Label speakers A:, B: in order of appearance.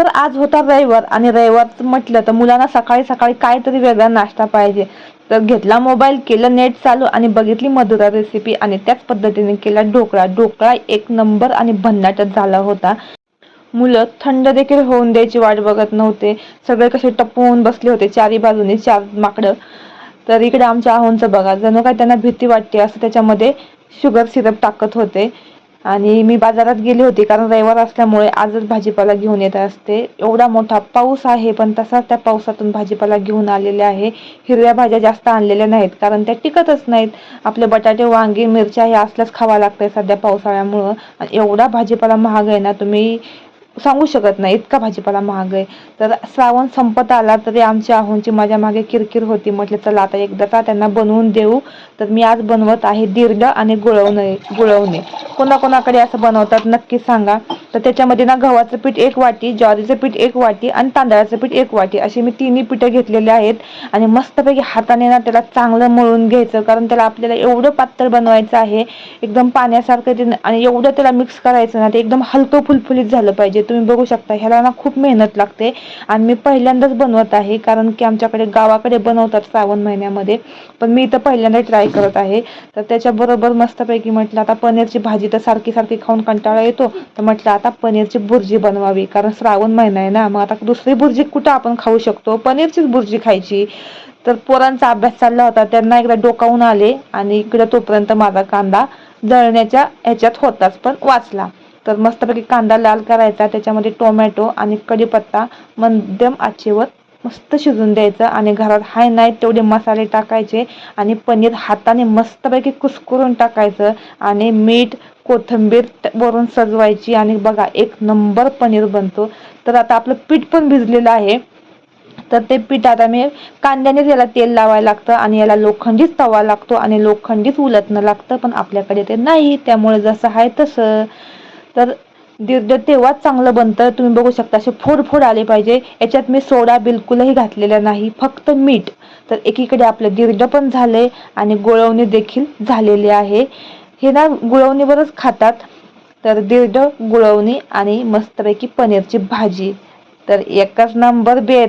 A: तर आज होता रविवार आणि रविवार म्हटलं तर मुलांना सकाळी सकाळी काहीतरी वेगळा नाश्ता पाहिजे. तर घेतला मोबाईल केलं नेट चालू आणि बघितली मधुरा रेसिपी आणि त्याच पद्धतीने केला ढोकळा. ढोकळा एक नंबर आणि भन्नाटच झाला होता. मुलं थंड देखील होऊन द्यायची वाट बघत नव्हते. सगळे कसे टपून बसले होते. चारी बाजूने चार माकडं. तर इकडे आमच्या आहोंचं बघा. जणू काय त्यांना भीती वाटते असं त्याच्यामध्ये शुगर सिरप टाकत होते. आणि मी बाजारात गेली होती कारण रविवार असल्यामुळे आजच भाजीपाला घेऊन येत असते. एवढा मोठा पाऊस आहे पण तसाच त्या पावसातून भाजीपाला घेऊन आलेले आहे. हिरव्या भाज्या जास्त आणलेल्या नाहीत कारण त्या टिकतच नाहीत. आपले बटाटे वांगी मिरच्या हे असल्याच खावा लागतंय सध्या पावसाळ्यामुळं. आणि एवढा भाजीपाला महाग आहे ना तुम्ही सांगू शकत नाही इतका भाजीपाला महाग आहे. तर श्रावण संपत आला तरी आमच्या आहोंची माझ्या मागे किरकिर होती. म्हटलं चला आता एकदा त्यांना बनवून देऊ. तर मी आज बनवत आहे दीर्घ आणि गुळवणे गुळवणे. कोणाकोणाकडे असं बनवतात नक्की सांगा. तर त्याच्यामध्ये ना गव्हाचं पीठ एक वाटी ज्वारीचं पीठ एक वाटी आणि तांदळाचं पीठ एक वाटी. अशी मी तिन्ही पिठं घेतलेली आहेत आणि मस्तपैकी हाताने ना त्याला चांगलं मळून घ्यायचं. कारण त्याला आपल्याला एवढं पातळ बनवायचं आहे एकदम पाण्यासारखं ते आणि एवढं त्याला मिक्स करायचं ना ते एकदम हलकं फुलफुलीत झालं पाहिजे. तुम्ही बघू शकता ह्याला ना खूप मेहनत लागते. आणि मी पहिल्यांदाच बनवत आहे कारण की आमच्याकडे गावाकडे बनवतात श्रावण महिन्यामध्ये. पण मी इथं पहिल्यांदा ट्राय करत आहे. तर त्याच्याबरोबर मस्तपैकी म्हटलं आता पनीरची भाजी तर सारखी सारखी खाऊन कंटाळा येतो. तर म्हटलं आता पनीरची भुर्जी बनवावी कारण श्रावण महिना आहे ना. मग आता दुसरी भुर्जी कुठं आपण खाऊ शकतो? पनीरचीच भुर्जी खायची. तर पोरांचा अभ्यास चालला होता त्यांना एकदा डोकावून आले आणि इकडे तोपर्यंत माझा कांदा जळण्याच्या ह्याच्यात होताच पण वाचला. तर मस्तपैकी कांदा लाल करायचा त्याच्यामध्ये टोमॅटो आणि कढीपत्ता मध्यम आचेवर मस्त शिजून द्यायचं आणि घरात हाय नाही तेवढे मसाले टाकायचे आणि पनीर हाताने मस्तपैकी कुस्करून टाकायचं आणि मीठ कोथिंबीर वरून सजवायची आणि बघा एक नंबर पनीर बनतो. तर आता आपलं पीठ पण भिजलेलं आहे. तर ते पीठ आता मी कांद्यानेच याला तेल लावायला लागतं आणि याला लोखंडीच तवा लागतो आणि लोखंडीच उलटणं लागतं पण आपल्याकडे ते नाही त्यामुळे जसं आहे तसं. तर दीर्घ तेव्हाच चांगलं बनतं. तुम्ही बघू शकता असे फोड फोड आले पाहिजे. याच्यात मी सोडा बिलकुलही घातलेला नाही फक्त मीठ. तर एकीकडे आपलं दीर्घ पण झालंय आणि गुळवणी देखील झालेली आहे. हे ना गुळवणीवरच खातात. तर दीर्घ गुळवणी आणि मस्तपैकी पनीरची भाजी. तर एकच नंबर बेत.